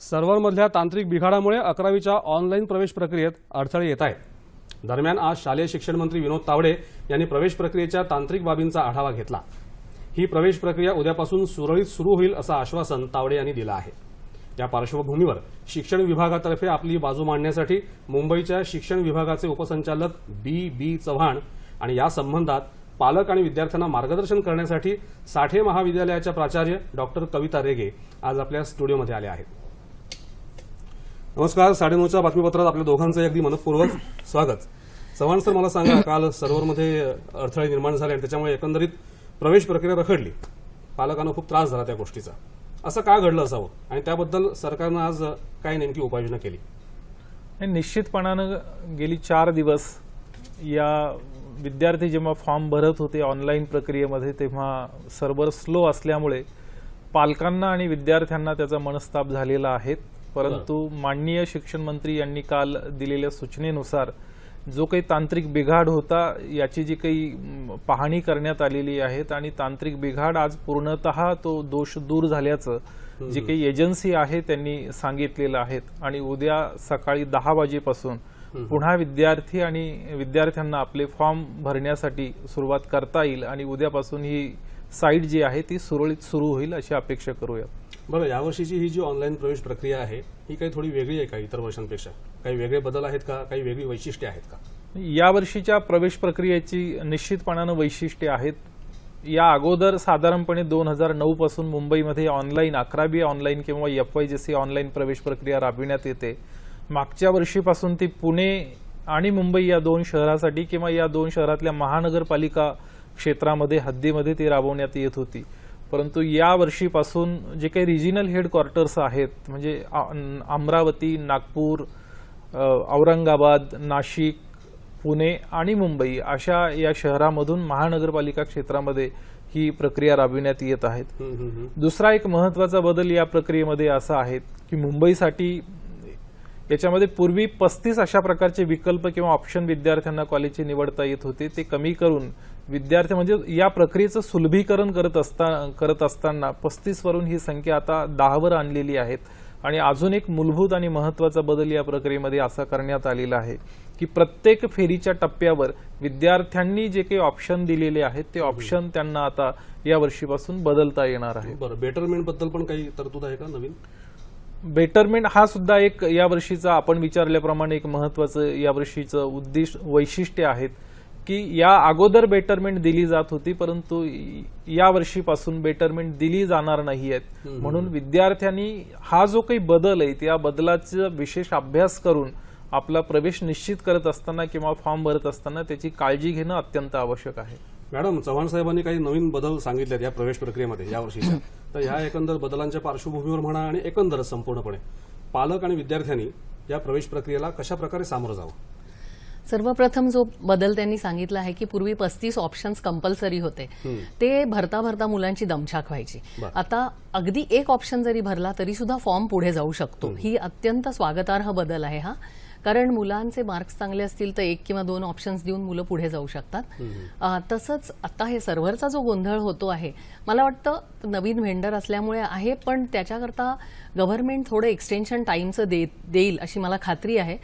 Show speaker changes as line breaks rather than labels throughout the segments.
सर्व्हरमधल्या तांत्रिक बिघाडामुळे अकरावीच्या ऑनलाईन प्रवेश प्रक्रियेत अडथळे येत आहेत. दरम्यान आज शालेय शिक्षण मंत्री विनोद तावडे यांनी प्रवेश प्रक्रियेच्या तांत्रिक बाबींचा आढावा घेतला. ही प्रवेश प्रक्रिया उद्यापासून सुरळीत सुरू होईल असं आश्वासन तावडे यांनी दिलं आहे. या पार्श्वभूमीवर शिक्षण विभागातर्फे आपली बाजू मांडण्यासाठी मुंबईच्या शिक्षण विभागाचे उपसंचालक बी बी चव्हाण आणि या संबंधात पालक आणि विद्यार्थ्यांना मार्गदर्शन करण्यासाठी साठे महाविद्यालयाच्या प्राचार्य डॉक्टर कविता रेगे आज आपल्या स्टुडिओमध्ये आल्या आहेत. नमस्कार साडेनऊच्या बातमीपत्रात आपल्या दोघांचं अगदी मनपूर्वक स्वागत. चव्हाण सर मला सांगा काल सर्व्हरमध्ये अडथळे निर्माण झाले आणि त्याच्यामुळे एकंदरीत प्रवेश प्रक्रिया रखडली. पालकांना खूप त्रास झाला त्या गोष्टीचा. असं का घडलं असावं? आणि त्याबद्दल सरकारनं आज काय नेमकी उपाययोजना केली?
आणि निश्चितपणानं गेली चार दिवस या विद्यार्थी जेव्हा फॉर्म भरत होते ऑनलाईन प्रक्रियेमध्ये तेव्हा सर्व्हर स्लो असल्यामुळे पालकांना आणि विद्यार्थ्यांना त्याचा मनस्ताप झालेला आहे. परंतु माननीय शिक्षण मंत्री यांनी काल दिलेल्या सूचनेनुसार जो काही तांत्रिक बिघाड होता याची जी काही पाहणी करण्यात आलेली आहेत आणि तांत्रिक बिघाड आज पूर्णतः तो दोष दूर झाल्याचं जी काही एजन्सी आहे त्यांनी सांगितलेलं आहेत. आणि उद्या सकाळी दहा वाजेपासून पुन्हा विद्यार्थी आणि विद्यार्थ्यांना आपले फॉर्म भरण्यासाठी सुरुवात करता येईल आणि उद्यापासून ही साईट जी आहे ती सुरळीत सुरू होईल अशी अपेक्षा करूया
बरं यावर्षीची ही जी ऑनलाईन प्रवेश प्रक्रिया आहे ही काही थोडी वेगळी आहे का इतर वर्षांपेक्षा? काही वेगळे बदल आहेत का? काही वेगळी वैशिष्ट्ये आहेत का?
या वर्षीच्या प्रवेश प्रक्रियेची निश्चितपणानं वैशिष्ट्ये आहेत. या अगोदर साधारणपणे दोन हजार नऊ पासून मुंबईमध्ये ऑनलाईन अकरावी ऑनलाईन किंवा एफ वाय सी ऑनलाईन प्रवेश प्रक्रिया राबविण्यात येते. मागच्या वर्षीपासून ती पुणे आणि मुंबई या दोन शहरासाठी किंवा या दोन शहरातल्या महानगरपालिका क्षेत्रामध्ये हद्दीमध्ये ती राबवण्यात येत होती. परंतु या वर्षीपासून जे काही रिजिनल हेडक्वार्टर्स आहेत म्हणजे अमरावती नागपूर औरंगाबाद नाशिक पुणे आणि मुंबई अशा या शहरामधून महानगरपालिका क्षेत्रामध्ये ही प्रक्रिया राबविण्यात येत आहेत. दुसरा एक महत्त्वाचा बदल या प्रक्रियेमध्ये असा आहे की मुंबईसाठी याच्यामध्ये पूर्वी पस्तीस अशा प्रकारचे विकल्प किंवा ऑप्शन विद्यार्थ्यांना कॉलेजची निवडता येत होते. ते कमी करून विद्यार्थी म्हणजे या प्रक्रियेचं सुलभीकरण करत असता करत असताना पस्तीस वरून ही संख्या आता दहावर आणलेली आहेत. आणि अजून एक मूलभूत आणि महत्त्वाचा बदल या प्रक्रियेमध्ये असा करण्यात आलेला आहे की प्रत्येक फेरीच्या टप्प्यावर विद्यार्थ्यांनी जे काही ऑप्शन दिलेले आहेत ते ऑप्शन त्यांना आता या वर्षीपासून बदलता येणार आहे.
बरं बेटरमेंटबद्दल पण काही तरतूद आहे का नवीन?
बेटरमेंट हा सुद्धा एक या वर्षीचा आपण विचारल्याप्रमाणे एक महत्वाचं या वर्षीचं उद्दिष्ट वैशिष्ट्य आहेत. की या अगोदर बेटरमेंट दिली जात होती परंतु या वर्षीपासून बेटरमेंट दिली जाणार नाही आहेत. म्हणून विद्यार्थ्यांनी हा जो काही बदल आहे त्या बदलाचा विशेष अभ्यास करून आपला प्रवेश निश्चित करत असताना किंवा फॉर्म भरत असताना त्याची काळजी घेणं अत्यंत आवश्यक आहे.
मॅडम चव्हाण साहेबांनी काही नवीन बदल सांगितलेत या प्रवेश प्रक्रियेमध्ये या वर्षीच्या. तर ह्या एकंदर बदलांच्या पार्श्वभूमीवर म्हणा आणि एकंदर संपूर्णपणे पालक आणि विद्यार्थ्यांनी या प्रवेश प्रक्रियेला कशा प्रकारे सामोरं जावं?
सर्वप्रथम जो बदल त्यांनी सांगितला आहे की पूर्वी पस्तीस ऑप्शन्स कंपल्सरी होते ते भरता भरता मुलांची दमछाक व्हायची. आता अगदी एक ऑप्शन जरी भरला तरी सुद्धा फॉर्म पुढे जाऊ शकतो. ही अत्यंत स्वागतार्ह बदल आहे हा. कारण मुलांचे मार्क्स चांगले असतील तर एक किंवा दोन ऑप्शन्स देऊन मुलं पुढे जाऊ शकतात. तसंच आता हे सर्व्हरचा जो गोंधळ होतो आहे मला वाटतं नवीन व्हेंडर असल्यामुळे आहे पण त्याच्याकरता गव्हर्नमेंट थोडं एक्सटेन्शन टाईमचं दे देईल अशी मला खात्री आहे.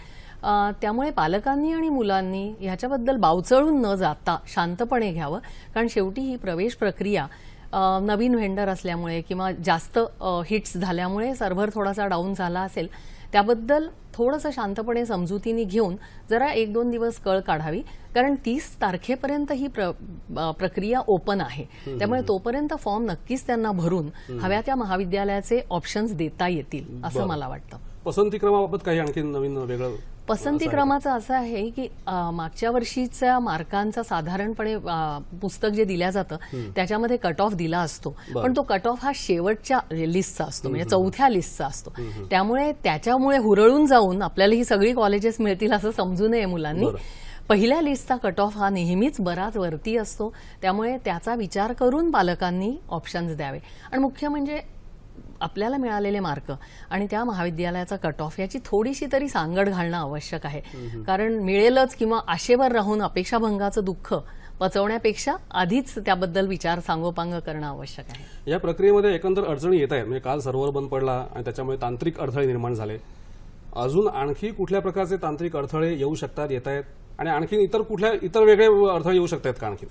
त्यामुळे पालकांनी आणि मुलांनी ह्याच्याबद्दल बावचळून न जाता शांतपणे घ्यावं. कारण शेवटी ही प्रवेश प्रक्रिया नवीन व्हेंडर असल्यामुळे किंवा जास्त हिट्स झाल्यामुळे सर्व्हर थोडासा डाऊन झाला असेल त्याबद्दल थोडंसं शांतपणे समजुतीने घेऊन जरा एक दोन दिवस कळ काढावी. कारण तीस तारखेपर्यंत ही प्र, प्रक्रिया ओपन आहे. त्यामुळे तोपर्यंत फॉर्म नक्कीच त्यांना भरून हव्या त्या महाविद्यालयाचे ऑप्शन्स देता येतील असं. मला वाटतं.
पसंती क्रमाबाबत काही आणखी नवीन वेगळं
पसंती क्रमाचं असं आहे की मागच्या वर्षीच्या मार्कांचा साधारणपणे पुस्तक जे दिल्या जातं त्याच्यामध्ये कट ऑफ दिला असतो. पण तो कट ऑफ हा शेवटच्या लिस्टचा असतो म्हणजे चौथ्या लिस्टचा असतो. त्यामुळे त्याच्यामुळे हुरळून जाऊन आपल्याला ही सगळी कॉलेजेस मिळतील असं समजू नये मुलांनी. पहिल्या लिस्टचा कट ऑफ हा नेहमीच बराच वरती असतो. त्यामुळे त्याचा विचार करून पालकांनी ऑप्शन्स द्यावे. आणि मुख्य म्हणजे आपल्याला मिळालेले मार्क आणि त्या महाविद्यालयाचा कट ऑफ याची थोडीशी तरी सांगड घालणं आवश्यक आहे. कारण मिळेलच किंवा आशेवर राहून अपेक्षाभंगाचं दुःख पचवण्यापेक्षा आधीच त्याबद्दल विचार सांगोपांग करणं आवश्यक आहे.
या प्रक्रियेमध्ये एकंदर अडचणी येत आहेत. म्हणजे काल सर्व्हर बंद पडला आणि त्याच्यामुळे तांत्रिक अडथळे निर्माण झाले. अजून आणखी कुठल्या प्रकारचे तांत्रिक अडथळे येऊ शकतात येत आहेत? आणि आणखी इतर कुठल्या इतर वेगळे अडथळे येऊ शकतात का आणखी?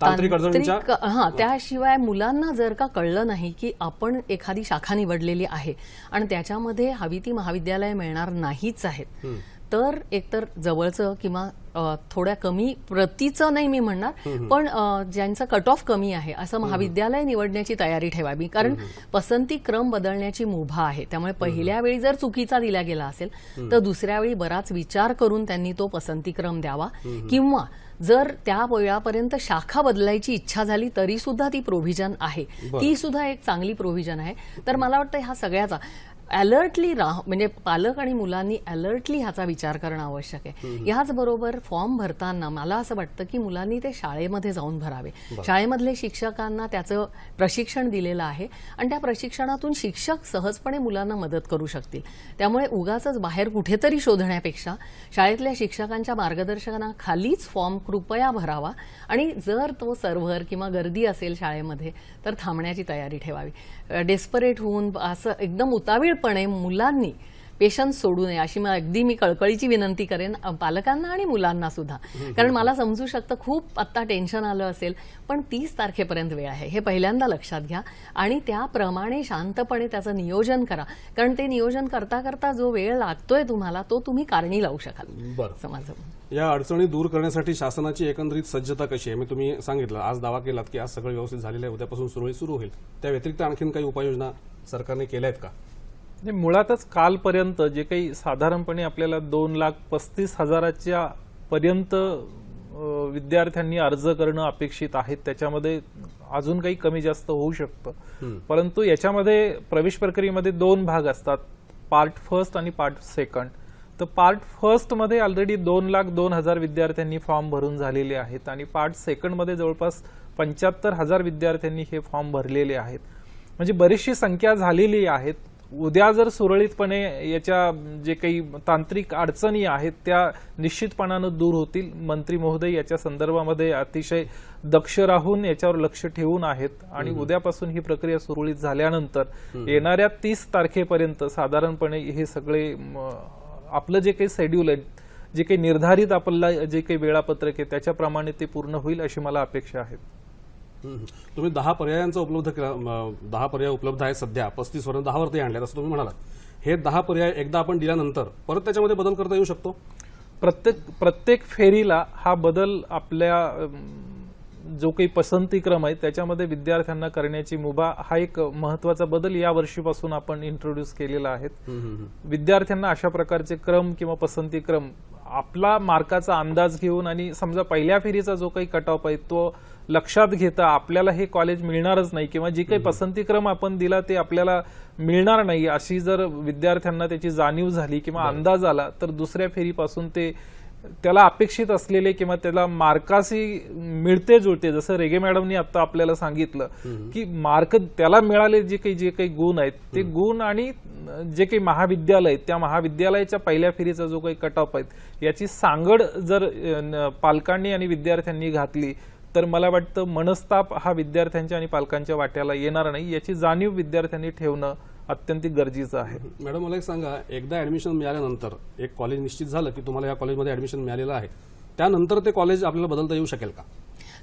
तांत्रिक अडचणींच्या
हा त्याशिवाय मुलांना जर का कळलं नाही की आपण एखादी शाखा निवडलेली आहे आणि त्याच्यामध्ये हवी ती महाविद्यालय मिळणार नाहीच आहेत तर एकतर जवळचं किंवा थोड्या कमी प्रतीचं नाही मी म्हणणार पण ज्यांचं कट ऑफ कमी आहे असं महाविद्यालय निवडण्याची तयारी ठेवावी. कारण पसंती क्रम बदलण्याची मुभा आहे. त्यामुळे पहिल्या वेळी जर चुकीचा दिला गेला असेल तर दुसऱ्या वेळी बराच विचार करून त्यांनी तो पसंती क्रम द्यावा किंवा जर त्या वेळापर्यंत शाखा बदलायची इच्छा झाली तरी सुद्धा ती प्रोव्हिजन आहे. ती सुद्धा एक चांगली प्रोव्हिजन आहे. तर मला वाटतं ह्या सगळ्याचा अलर्टली राह म्हणजे पालक आणि मुलांनी अलर्टली ह्याचा विचार करणं आवश्यक आहे. याचबरोबर फॉर्म भरताना मला असं वाटतं की मुलांनी ते शाळेमध्ये जाऊन भरावे. शाळेमधले शिक्षकांना त्याचं प्रशिक्षण दिलेलं आहे आणि त्या प्रशिक्षणातून शिक्षक सहजपणे मुलांना मदत करू शकतील. त्यामुळे उगाच बाहेर कुठेतरी शोधण्यापेक्षा शाळेतल्या शिक्षकांच्या मार्गदर्शनाखालीच फॉर्म कृपया भरावा आणि जर तो सर्व्हर किंवा गर्दी असेल शाळेमध्ये तर थांबण्याची तयारी ठेवावी. डेस्परेट होऊन असं एकदम उतावीळपणे मुलांनी पेशन्स सोडू नये अशी मी अगदी मी कळकळीची विनंती करेन पालकांना आणि मुलांना सुद्धा. कारण मला समजू शकतं खूप आत्ता टेन्शन आलं असेल पण तीस तारखेपर्यंत वेळ आहे. हे पहिल्यांदा लक्षात घ्या आणि त्याप्रमाणे शांतपणे त्याचं नियोजन करा. कारण ते नियोजन करता करता जो वेळ लागतोय तुम्हाला तो तुम्ही कारणी लावू शकाल. म्हणणं.
या अडचणी दूर करण्यासाठी शासनाची एकंदरीत सज्जता कशी आहे? मी तुम्ही सांगितलं आज दावा केलात की आज सगळं व्यवस्थित झालेलं आहे उद्यापासून सुरळीत सुरू होईल. त्या व्यतिरिक्त आणखीन काही उपाययोजना सरकारने केल्या आहेत का?
मुळातच कालपर्यंत जे काही साधारणपणे आपल्याला दोन लाख पस्तीस हजाराच्या पर्यंत विद्यार्थ्यांनी अर्ज करणं अपेक्षित आहेत. त्याच्यामध्ये अजून काही कमी जास्त होऊ शकतं. परंतु याच्यामध्ये प्रवेश प्रक्रियेमध्ये दोन भाग असतात. पार्ट फर्स्ट आणि पार्ट सेकंड. तर पार्ट फर्स्टमध्ये ऑलरेडी दोन लाख दोन हजार विद्यार्थ्यांनी फॉर्म भरून झालेले आहेत आणि पार्ट सेकंडमध्ये जवळपास पंच्याहत्तर हजार विद्यार्थ्यांनी हे फॉर्म भरलेले आहेत. म्हणजे बरीचशी संख्या झालेली आहेत. उद्या जर सुरळीतपणे याच्या जे काही तांत्रिक अडचणी आहेत त्या निश्चितपणानं दूर होतील. मंत्री महोदय याच्या संदर्भामध्ये अतिशय दक्ष राहून याच्यावर लक्ष ठेवून आहेत आणि उद्यापासून ही प्रक्रिया सुरळीत झाल्यानंतर येणाऱ्या तीस तारखेपर्यंत साधारणपणे हे सगळे आपलं जे काही शेड्यूल आहे जे काही निर्धारित आपल्याला जे काही वेळापत्रक आहे त्याच्याप्रमाणे ते पूर्ण होईल अशी मला अपेक्षा आहे.
तुम्ही दहा पर्यायांचा उपलब्ध दहा पर्याय उपलब्ध आहेत सध्या. पस्तीस वरून दहा वरती आणल्यात असं तुम्ही म्हणालात. हे दहा पर्याय एकदा आपण दिल्यानंतर परत त्याच्यामध्ये बदल करता येऊ शकतो?
प्रत्येक प्रत्येक फेरीला हा बदल आपल्या जो काही पसंतीक्रम आहे त्याच्यामध्ये विद्यार्थ्यांना करण्याची मुभा हा एक महत्त्वाचा बदल या वर्षीपासून आपण इंट्रोड्यूस केलेला आहे. विद्यार्थ्यांना अशा प्रकारचे क्रम किंवा पसंतीक्रम आपला मार्काचा अंदाज घेऊन आणि समजा पहिल्या फेरीचा जो काही कट ऑफ आहे तो लक्षात घेता आपल्याला हे कॉलेज मिळणारच नाही किंवा जी काही पसंतीक्रम आपण दिला ते आपल्याला मिळणार नाही अशी जर विद्यार्थ्यांना त्याची जाणीव झाली किंवा अंदाज आला तर दुसऱ्या फेरीपासून ते त्याला अपेक्षित असलेले किंवा त्याला मार्काशी मिळते जुळते. जसं रेगे मॅडमनी आता आपल्याला सांगितलं की मार्क त्याला मिळाले जे काही जे काही गुण आहेत ते गुण आणि जे काही महाविद्यालय आहेत, त्या महाविद्यालयाच्या पहिल्या फेरीचा जो काही कट ऑफ आहेत याची सांगड जर पालकांनी आणि विद्यार्थ्यांनी घातली तर मला वाटतं मनस्ताप हा विद्यार्थ्यांच्या आणि पालकांच्या वाट्याला येणार नाही. याची जाणीव विद्यार्थ्यांनी ठेवणं अत्यंत गरजेचं आहे.
मॅडम मला एक सांगा. एकदा ऍडमिशन मिळाल्यानंतर एक कॉलेज निश्चित झालं की तुम्हाला या कॉलेजमध्ये ऍडमिशन मिळालेलं आहे. त्यानंतर ते कॉलेज आपल्याला बदलता येऊ शकेल का?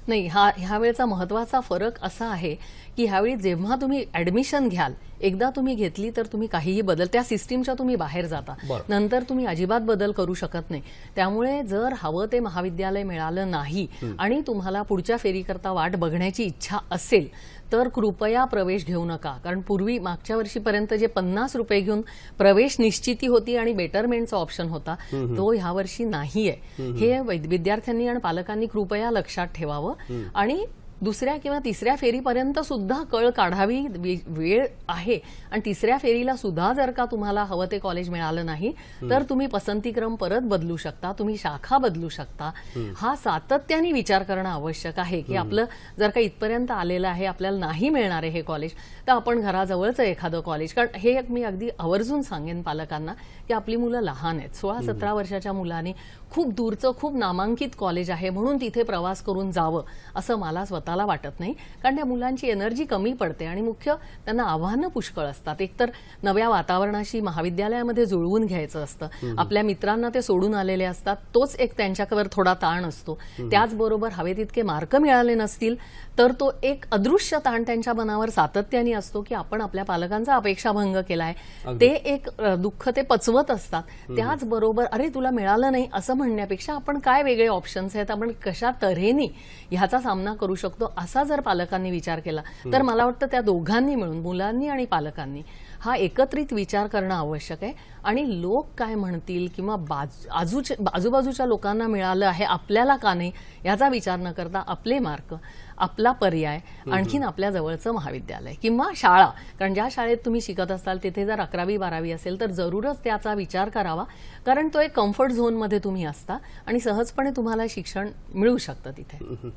नाही हा ह्या वेळेचा महत्त्वाचा फरक असा आहे की ह्यावेळी जेव्हा तुम्ही ऍडमिशन घ्याल एकदा तुम्ही घेतली तर तुम्ही काहीही बदल त्या सिस्टीमच्या तुम्ही बाहेर जाता. नंतर तुम्ही अजिबात बदल करू शकत नाही. त्यामुळे जर हवं ते महाविद्यालय मिळालं नाही आणि तुम्हाला पुढच्या फेरीकरता वाट बघण्याची इच्छा असेल तर कृपया प्रवेश घेऊ नका. कारण पूर्वी मागच्या वर्षीपर्यंत जे पन्नास रुपये घेऊन प्रवेश निश्चिती होती आणि बेटरमेंटचा ऑप्शन होता तो ह्या वर्षी नाहीये. हे वैद- विद्यार्थ्यांनी आणि पालकांनी कृपया लक्षात ठेवावं आणि दुसऱ्या किंवा तिसऱ्या फेरीपर्यंत सुद्धा कळ काढावी वेळ आहे. आणि तिसऱ्या फेरीला सुद्धा जर का तुम्हाला हवं ते कॉलेज मिळालं नाही तर तुम्ही पसंतीक्रम परत बदलू शकता तुम्ही शाखा बदलू शकता. हा सातत्याने विचार करणं आवश्यक आहे की आपलं जर का इथपर्यंत आलेलं आहे आपल्याला नाही मिळणार आहे हे कॉलेज तर आपण घराजवळचं एखादं कॉलेज कारण हे एक मी अगदी आवर्जून सांगेन पालकांना की आपली मुलं लहान आहेत. सोळा सतरा वर्षाच्या मुलांनी खूप दूरचं खूप नामांकित कॉलेज आहे म्हणून तिथे प्रवास करून जावं असं मला स्वतःला वाटत नाही. कारण त्या मुलांची एनर्जी कमी पडते आणि मुख्य त्यांना आव्हानं पुष्कळ असतात. एकतर नव्या वातावरणाशी महाविद्यालयामध्ये जुळवून घ्यायचं असतं. आपल्या मित्रांना ते सोडून आलेले असतात. तोच एक त्यांच्यावर थोडा ताण असतो. त्याचबरोबर हवे तितके मार्क मिळाले नसतील तर तो एक अदृश्य ताण त्यांच्या मनावर सातत्याने असतो की आपण आपल्या पालकांचा अपेक्षाभंग केलाय. ते एक दुःख ते पचवत असतात. त्याचबरोबर अरे तुला मिळालं नाही असं म्हणण्यापेक्षा आपण काय वेगळे ऑप्शन्स आहेत? आपण कशा तऱ्हेने ह्याचा सामना करू शकतो असा जर पालकांनी विचार केला तर मला वाटतं त्या दोघांनी मिळून मुलांनी आणि पालकांनी हा एकत्रित विचार करणं आवश्यक आहे. आणि लोक काय म्हणतील किंवा बाजू आजूच्या आजूबाजूच्या लोकांना मिळालं आहे आपल्याला का नाही याचा विचार न करता आपले मार्क आपला पर्याय आणखीन आपल्या जवळचं महाविद्यालय किंवा शाळा. कारण ज्या शाळेत तुम्ही शिकत असाल तिथे जर अकरावी बारावी असेल तर जरूरच त्याचा विचार करावा. कारण तो एक कम्फर्ट झोनमध्ये तुम्ही असता आणि सहजपणे तुम्हाला शिक्षण मिळू शकतं तिथे.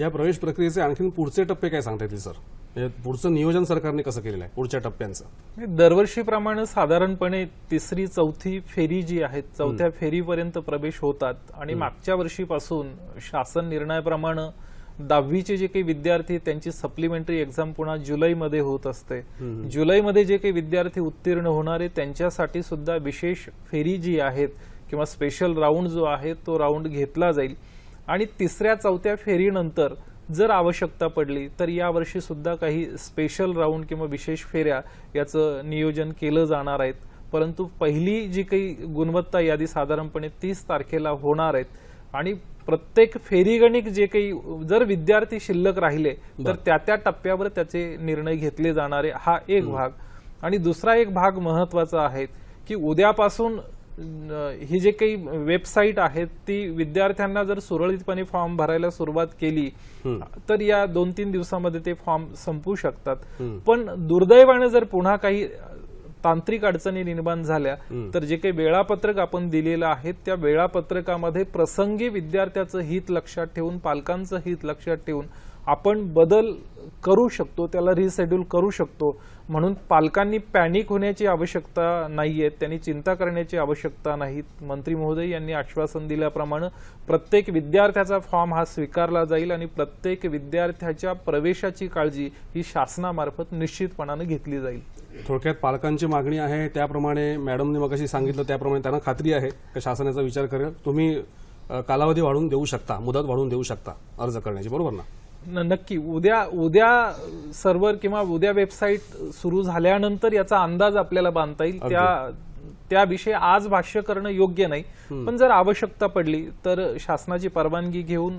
या प्रवेश प्रक्रियेचे आणखीन पुढचे टप्पे काय सांगता येतील सर? म्हणजे पुढचं नियोजन सरकारने कसं केलेलं आहे पुढच्या टप्प्यांचं?
दरवर्षीप्रमाणे साधारणपणे तिसरी चौथी फेरी जी आहे चौथ्या फेरीपर्यंत प्रवेश होतात. आणि मागच्या वर्षीपासून शासन निर्णयाप्रमाणे दहावीचे जे काही विद्यार्थी त्यांची सप्लिमेंटरी एक्झाम पुन्हा जुलैमध्ये होत असते. जुलैमध्ये जे काही विद्यार्थी उत्तीर्ण होणारे त्यांच्यासाठी सुद्धा विशेष फेरी जी आहेत किंवा स्पेशल राऊंड जो आहे तो राऊंड घेतला जाईल. आणि तिसऱ्या चौथ्या फेरीनंतर जर आवश्यकता पडली तर यावर्षी सुद्धा काही स्पेशल राऊंड किंवा विशेष फेऱ्या याचं नियोजन केलं जाणार आहेत. परंतु पहिली जी काही गुणवत्ता यादी साधारणपणे तीस तारखेला होणार आहेत. आणि प्रत्येक फेरीगणिक जे काही जर विद्यार्थी शिल्लक राहिले तर त्या त्या टप्प्यावर त्याचे निर्णय घेतले जाणारे हा एक भाग. आणि दुसरा एक भाग महत्त्वाचा आहे की उद्यापासून ही जे काही वेबसाईट आहेत ती विद्यार्थ्यांना जर सुरळीतपणे फॉर्म भरायला सुरुवात केली तर या दोन तीन दिवसामध्ये ते फॉर्म संपू शकतात. पण दुर्दैवाने जर पुन्हा काही तांत्रिक अडचणी निर्माण झाल्या तर जे काही वेळापत्रक आपण दिलेलं आहे त्या वेळापत्रकामध्ये प्रसंगी विद्यार्थ्याचं हित लक्षात ठेवून पालकांचं हित लक्षात ठेवून आपण बदल करू शकतो त्याला रिशेड्यूल करू शकतो. म्हणून पालकांनी पॅनिक होण्याची आवश्यकता नाही आहे त्यांनी चिंता करण्याची आवश्यकता नाही. मंत्री महोदय यांनी आश्वासन दिल्याप्रमाणे प्रत्येक विद्यार्थ्याचा फॉर्म हा स्वीकारला जाईल आणि प्रत्येक विद्यार्थ्याच्या प्रवेशाची काळजी ही शासनामार्फत निश्चितपणानं घेतली जाईल.
थोडक्यात पालकांची मागणी आहे त्याप्रमाणे मॅडमने मगाशी सांगितलं त्याप्रमाणे त्यांना खात्री आहे की शासनाचा विचार करेल. तुम्ही कालावधी वाढवून देऊ शकता मुदत वाढवून देऊ शकता अर्ज करण्याची बरोबर ना?
नक्की. उद्या उद्या सर्व्हर किंवा उद्या वेबसाईट सुरू झाल्यानंतर याचा अंदाज आपल्याला बांधता येईल. त्या त्याविषयी आज भाष्य करणं योग्य नाही. पण जर आवश्यकता पडली तर शासनाची परवानगी घेऊन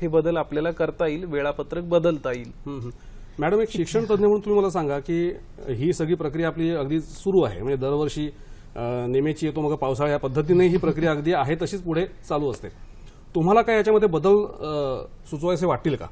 हे बदल आपल्याला करता येईल वेळापत्रक बदलता येईल.
मॅडम एक शिक्षण तज्ज्ञ म्हणून तुम्ही मला सांगा की ही सगळी प्रक्रिया आपली अगदी सुरू आहे. म्हणजे दरवर्षी नेमेची येतो मग पावसाळा या पद्धतीने ही प्रक्रिया अगदी आहे तशीच पुढे चालू असते. तुम्हाला काय याच्यामध्ये बदल सुचवायचे वाटतील का?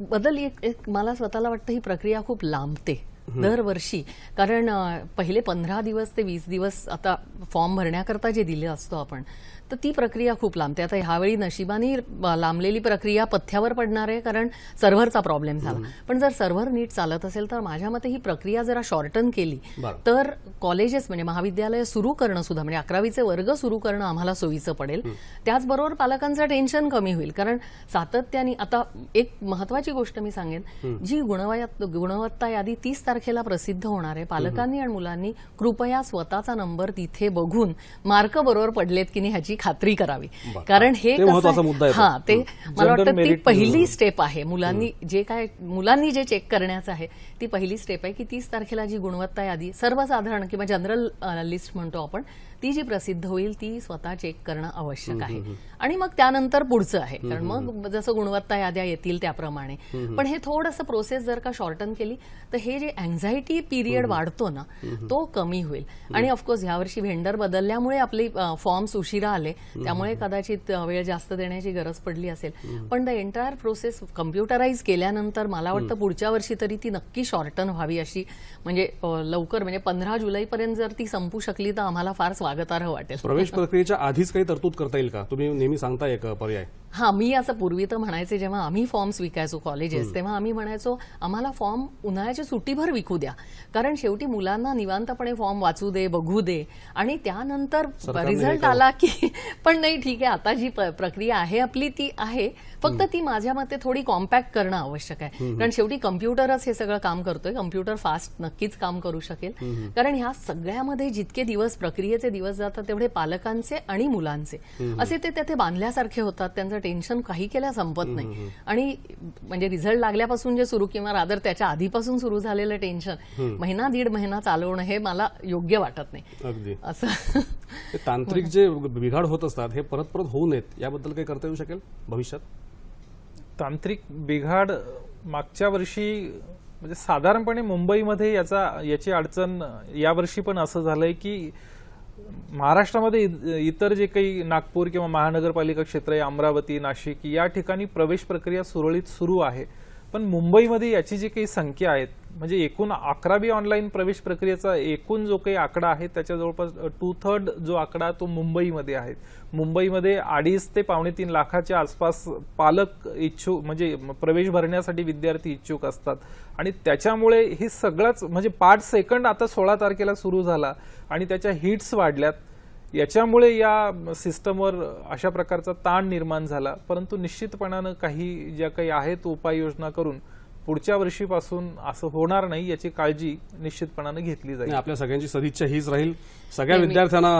बदल एक एक मला स्वतःला वाटतं ही प्रक्रिया खूप लांबते दरवर्षी. कारण पहिले पंधरा दिवस ते वीस दिवस आता फॉर्म भरण्याकरता जे दिले असतो आपण तर ती प्रक्रिया खूप लांबते. आता ह्यावेळी नशिबाने लांबलेली प्रक्रिया पथ्यावर पडणार आहे कारण सर्व्हरचा प्रॉब्लेम झाला. पण जर सर्व्हर नीट चालत असेल तर माझ्या मते ही प्रक्रिया जरा शॉर्टन केली. तर कॉलेजेस म्हणजे महाविद्यालय सुरू करणं सुद्धा म्हणजे अकरावीचे वर्ग सुरू करणं आम्हाला सोयीचं पडेल. त्याचबरोबर पालकांचं टेन्शन कमी होईल कारण सातत्याने आता एक महत्वाची गोष्ट मी सांगेन. जी गुणवत्ता गुणवत्ता यादी तीस तारखेला प्रसिद्ध होणार आहे पालकांनी आणि मुलांनी कृपया स्वतःचा नंबर तिथे बघून मार्क बरोबर पडलेत की नाही ह्याची खात्री करावी. कारण हे. हा ते मला वाटतं ती पहिली स्टेप आहे. मुलांनी जे काय मुलांनी जे चेक करण्याचं आहे ती पहिली स्टेप आहे की तीस तारखेला जी गुणवत्ता यादी सर्वसाधारण किंवा जनरल लिस्ट म्हणतो आपण ती जी प्रसिद्ध होईल ती स्वतः चेक करणं आवश्यक आहे. आणि मग त्यानंतर पुढचं आहे. कारण मग जसं गुणवत्ता याद्या येतील त्याप्रमाणे. पण हे थोडंसं प्रोसेस जर का शॉर्टन केली तर हे जे अँझायटी पिरियड वाढतो ना तो कमी होईल. आणि ऑफकोर्स यावर्षी व्हेंडर बदलल्यामुळे आपले फॉर्म्स उशिरा आले. त्यामुळे कदाचित वेळ जास्त देण्याची गरज पडली असेल. पण द एंटायर प्रोसेस कम्प्युटराईज केल्यानंतर मला वाटतं पुढच्या वर्षी तरी ती नक्की शॉर्टन व्हावी अशी म्हणजे लवकर म्हणजे पंधरा जुलैपर्यंत जर ती संपू शकली तर आम्हाला फार स्वागतार्ह वाटेल.
प्रवेश प्रक्रियेच्या आधीच काही तरतूद करता येईल का? तुम्ही नेहमी सांगताय एक पर्याय.
हा मी असं पूर्वी तर म्हणायचे जेव्हा आम्ही फॉर्म्स विकायचो कॉलेजेस तेव्हा आम्ही म्हणायचो आम्हाला फॉर्म उन्हाळ्याच्या सुट्टीभर विकू द्या. कारण शेवटी मुलांना निवांतपणे फॉर्म वाचू दे बघू दे. आणि त्यानंतर रिझल्ट. आला की पण नाही ठीक आहे आता जी प्रक्रिया आहे आपली ती आहे. फक्त ती माझ्या मते थोडी कॉम्पॅक्ट करणं आवश्यक आहे. कारण शेवटी कम्प्युटरच हे सगळं काम करतोय. कम्प्युटर फास्ट नक्कीच काम करू शकेल. कारण ह्या सगळ्यामध्ये जितके दिवस प्रक्रियेचे दिवस जातात तेवढे पालकांचे आणि मुलांचे. असे ते तेथे बांधल्यासारखे होतात. त्यांचं टेन्शन काही केल्या संपत नाही. आणि म्हणजे रिझल्ट लागल्यापासून जे सुरू किंवा रादर त्याच्या आधीपासून सुरू झालेलं टेन्शन महिना दीड महिना चालवणं हे मला योग्य वाटत नाही.
अगदी.
असं.
हे तांत्रिक जे बिघाड होत असतात हे परत परत होऊ नयेत. याबद्दल काही करता येऊ शकेल भविष्यात?
तांत्रिक बिघाड मागच्या वर्षी म्हणजे साधारणपणे मुंबईमध्ये याचा याची अडचण यावर्षी पण असं झालंय की महाराष्ट्रामध्ये इ- इतर जे काही नागपूर किंवा महानगरपालिका क्षेत्र आहे अमरावती नाशिक या ठिकाणी प्रवेश प्रक्रिया सुरळीत सुरू आहे. पण मुंबईमध्ये याची जी काही संख्या आहेत म्हणजे एकूण अकरावी ऑनलाईन प्रवेश प्रक्रियेचा एकूण जो काही आकडा आहे त्याच्या जवळपास टू थर्ड जो आकडा तो मुंबईमध्ये आहे. मुंबईमध्ये अडीच ते पावणे तीन लाखाच्या आसपास पालक इच्छुक म्हणजे प्रवेश भरण्यासाठी विद्यार्थी इच्छुक असतात. आणि त्याच्यामुळे हे सगळंच म्हणजे पाच सेकंड आता सोळा तारखेला सुरू झाला आणि त्याच्या हिट्स वाढल्यात. याच्यामुळे या सिस्टमवर अशा प्रकारचा ताण निर्माण झाला. परंतु निश्चितपणानं काही ज्या काही आहेत उपाययोजना करून पुढच्या वर्षीपासून असं होणार नाही याची काळजी निश्चितपणानं घेतली जाईल
आणि आपल्या सगळ्यांची सदिच्छा हीच राहील सगळ्या विद्यार्थ्यांना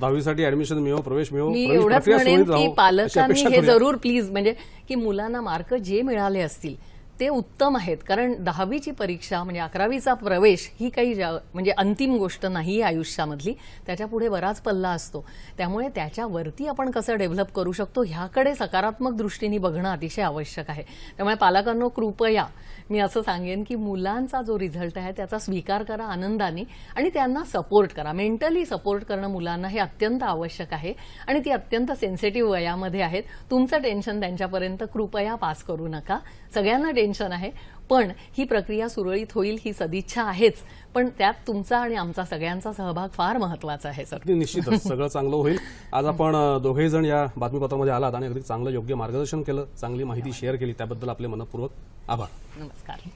दहावीसाठी ऍडमिशन मिळो प्रवेश मिळो
मी
प्रवेश
एवढंच म्हणेन की पालकांनी हे. जरूर प्लीज म्हणजे की मुलांना मार्क जे मिळाले असतील ते उत्तम आहेत. कारण दहावीची परीक्षा म्हणजे अकरावीचा प्रवेश ही काही जा- म्हणजे अंतिम गोष्ट नाही आयुष्यामधली. त्याच्यापुढे बराच पल्ला असतो. त्यामुळे त्याच्यावरती आपण कसं डेव्हलप करू शकतो ह्याकडे सकारात्मक दृष्टीने बघणं अतिशय आवश्यक आहे. त्यामुळे पालकांनो कृपया मी असं सांगेन की मुलांचा जो रिझल्ट आहे त्याचा स्वीकार करा आनंदाने आणि त्यांना सपोर्ट करा. मेंटली सपोर्ट करणं मुलांना हे अत्यंत आवश्यक आहे आणि ती अत्यंत सेन्सिटिव्ह वयामध्ये आहेत. तुमचं टेन्शन त्यांच्यापर्यंत कृपया पास करू नका. सगळ्यांना टेन्शन आहे. पण ही प्रक्रिया सुरळीत होईल ही सदिच्छा आहेच. पण त्यात तुमचा आणि आमचा सगळ्यांचा सहभाग फार महत्त्वाचा आहे सर.
अगदी निश्चितच. सगळं चांगलं होईल. आज आपण दोघेही जण या बातमीपत्रामध्ये आलात आणि अगदी चांगलं योग्य मार्गदर्शन केलं चांगली माहिती शेअर केली त्याबद्दल आपले मनपूर्वक आभार.
नमस्कार.